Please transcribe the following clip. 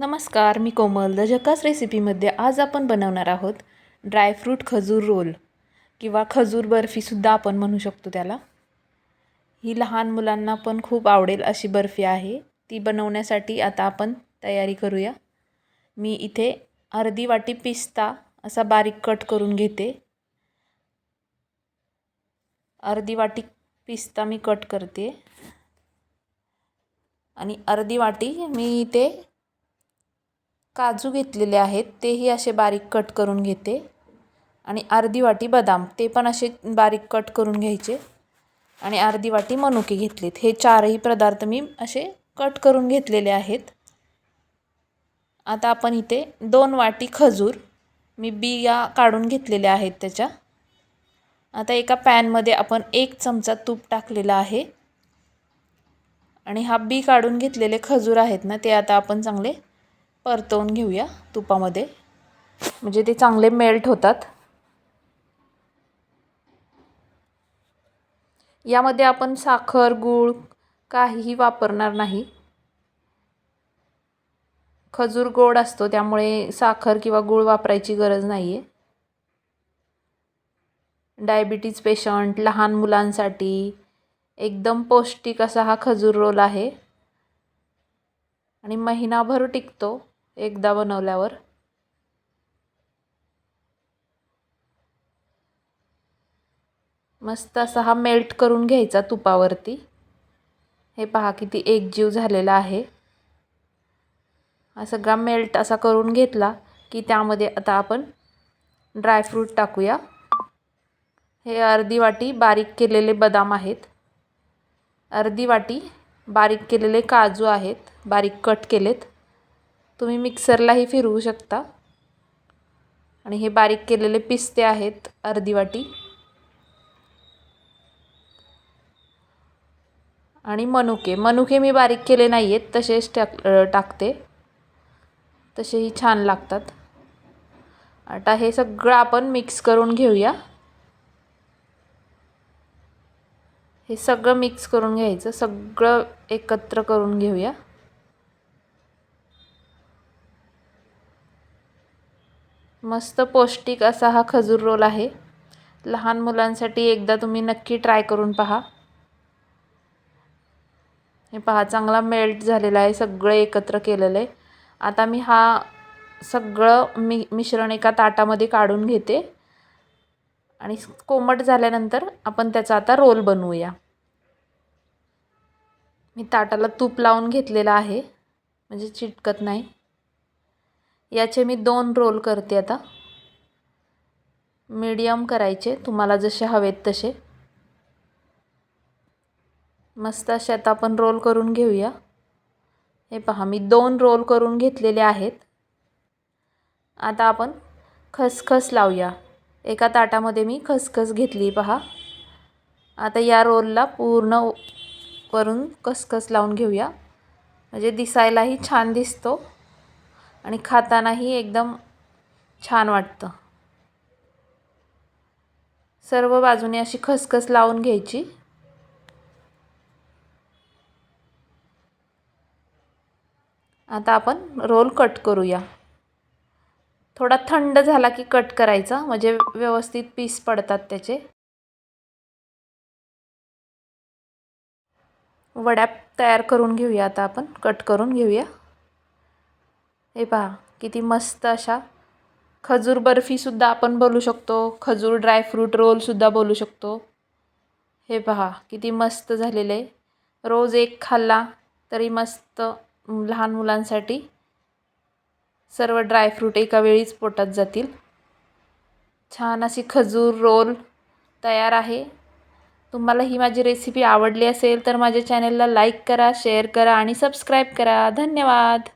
नमस्कार मी कोमल. द झकास रेसिपीमध्ये आज आपण बनवणार आहोत ड्रायफ्रूट खजूर रोल किंवा खजूर बर्फीसुद्धा आपण म्हणू शकतो त्याला. ही लहान मुलांना पण खूप आवडेल अशी बर्फी आहे. ती बनवण्यासाठी आता आपण तयारी करूया. मी इथे अर्धी वाटी पिस्ता असा बारीक कट करून घेते. अर्धी वाटी पिस्ता मी कट करते. आणि अर्धी वाटी मी इथे काजू घेतलेले आहेत तेही असे बारीक कट करून घेते. आणि अर्धी वाटी बदाम ते पण असे बारीक कट करून घ्यायचे. आणि अर्धी वाटी मनुके घेतलेत. हे चारही पदार्थ मी असे कट करून घेतलेले आहेत. आता आपण इथे दोन वाटी खजूर मी बिया काढून घेतलेल्या आहेत त्याच्या. आता एका पॅनमध्ये आपण एक चमचा तूप टाकलेला आहे. आणि हा बी काढून घेतलेले खजूर आहेत ना ते आता आपण चांगले परतवून घेऊया तुपामध्ये. म्हणजे ते चांगले मेल्ट होतात. यामध्ये आपण साखर गूळ काहीही वापरणार नाही. खजूर गोड असतो त्यामुळे साखर किंवा गूळ वापरायची गरज नाही आहे डायबिटीज पेशंट लहान मुलांसाठी एकदम पौष्टिक असा हा खजूर रोल आहे. आणि महिनाभर टिकतो. एकदा बनवल्यावर. मस्त असा हा मेल्ट करून घ्यायचा तुपावरती. हे पहा किती एकजीव झालेला आहे. हा सगळा मेल्ट असा करून घेतला की त्यामध्ये आता आपण ड्रायफ्रूट टाकूया. हे अर्धी वाटी बारीक केलेले बदाम आहेत. अर्धी वाटी बारीक केलेले काजू आहेत. बारीक कट केलेत. तुम्ही मिक्सरलाही फिरवू शकता. आणि हे बारीक केलेले पिस्ते आहेत अर्धी वाटी. आणि मनुके. मनुके मी बारीक केले नाही आहेत तसेच टाक टाकते. तसेही छान लागतात. आता हे सगळं आपण मिक्स करून घेऊया. हे सगळं मिक्स करून घ्यायचं सगळं एकत्र करून घेऊया. मस्त पौष्टिक असा हा खजूर रोल आहे. लहान मुलांसाठी एकदा तुम्ही नक्की ट्राय करून पहा. हे पहा चांगला मेल्ट झालेला आहे सगळं एकत्र केलेलं आहे. आता मी हा सगळं मि मिश्रण एका ताटामध्ये काढून घेते. आणि कोमट झाल्यानंतर आपण त्याचा आता रोल बनवूया. मी ताटाला तूप लावून घेतलेलं आहे. म्हणजे चिटकत नाही. याचे मी दोन रोल करते आता. मीडियम करायचे तुम्हाला जसे हवेत तसे. मस्त असे आता आपण रोल करून घेऊया. हे पहा मी दोन रोल करून घेतलेले आहेत. आता आपण खसखस लावूया. एका ताटामध्ये मी खसखस घेतली पहा. आता या रोलला पूर्ण वरून खसखस लावून घेऊया. म्हणजे दिसायलाही छान दिसतो. आणि खातानाही एकदम छान वाटतं. सर्व बाजूने अशी खसखस लावून घ्यायची. आता आपण रोल कट करूया. थोडा थंड झाला की कट करायचा म्हणजे व्यवस्थित पीस पडतात त्याचे. वड्या तयार करून घेऊया आता आपण कट करून घेऊया. हे पहा किती मस्त अशा खजूर बर्फीसुद्धा आपण बोलू शकतो. खजूर ड्रायफ्रूट रोलसुद्धा बोलू शकतो. हे पहा किती मस्त झालेले. रोज एक खाल्ला तरी मस्त लहान मुलांसाठी सर्व ड्रायफ्रूट एका वेळीच पोटात जातील. छान अशी खजूर रोल तयार आहे. तुम्हाला ही माझी रेसिपी आवडली असेल तर माझ्या चॅनलला लाईक करा शेअर करा आणि सबस्क्राईब करा. धन्यवाद!